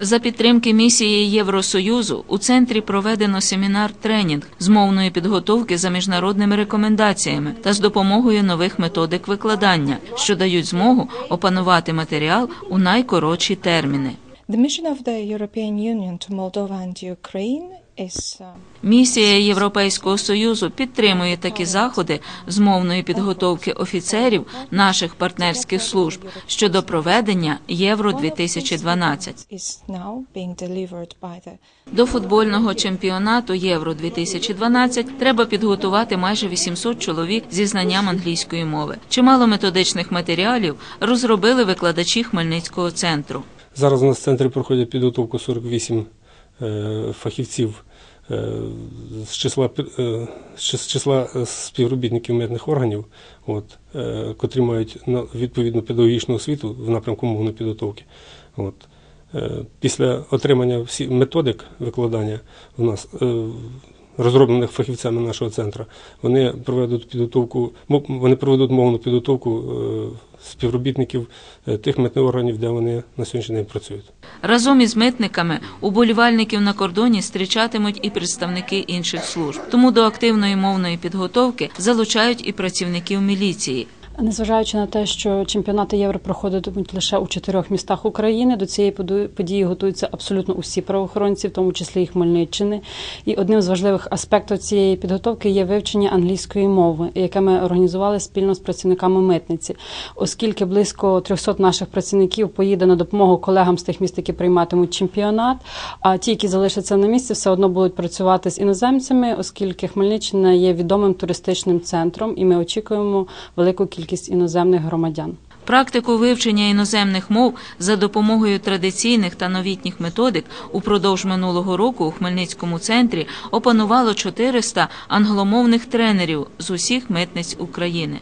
За підтримки місії Євросоюзу у центрі проведено семінар-тренінг з мовної підготовки за міжнародними рекомендаціями та з допомогою нових методик викладання, що дають змогу опанувати матеріал у найкоротші терміни. The mission of the European Union to Moldova and Ukraine Місія Європейського союзу підтримує такі заходи з мовної підготовки офіцерів наших партнерських служб щодо проведення Євро 2012 is now being delivered by the До футбольного чемпіонату Євро 2012 треба підготувати майже 800 чоловік зі знанням англійської мови. Чимало методичних матеріалів розробили викладачі Хмельницького центру. Зараз у нас в центрі проходять підготовку 48 е, фахівців е, з числа, е, з числа е, співробітників митних органів, от, е, котрі мають відповідну педагогічну освіту в напрямку мовної підготовки. От. Е, Після отримання всі методик викладання в нас е, розроблених фахівцями нашого центру, вони проведуть підготовку, вони проведуть мовну підготовку е, співробітників е, тих митних органів, де вони на сьогоднішній день працюють. Разом із митниками уболівальників на кордоні зустрічатимуть і представники інших служб. Тому до активної мовної підготовки залучають і працівників міліції. Незважаючи на те, що чемпіонати євро проходитимуть лише у чотирьох містах України, до цієї події готуються абсолютно усі правоохоронці, в тому числі і Хмельниччини. І одним з важливих аспектів цієї підготовки є вивчення англійської мови, яке ми організували спільно з працівниками митниці, оскільки близько 300 наших працівників поїде на допомогу колегам з тих міст, які прийматимуть чемпіонат. А ті, які залишаться на місці, все одно будуть працювати з іноземцями, оскільки Хмельниччина є відомим туристичним центром, і ми очікуємо велику кількість іноземних громадян. Практику вивчення іноземних мов за допомогою традиційних та новітніх методик упродовж минулого року у Хмельницькому центрі опанувало 400 англомовних тренерів з усіх митниць України.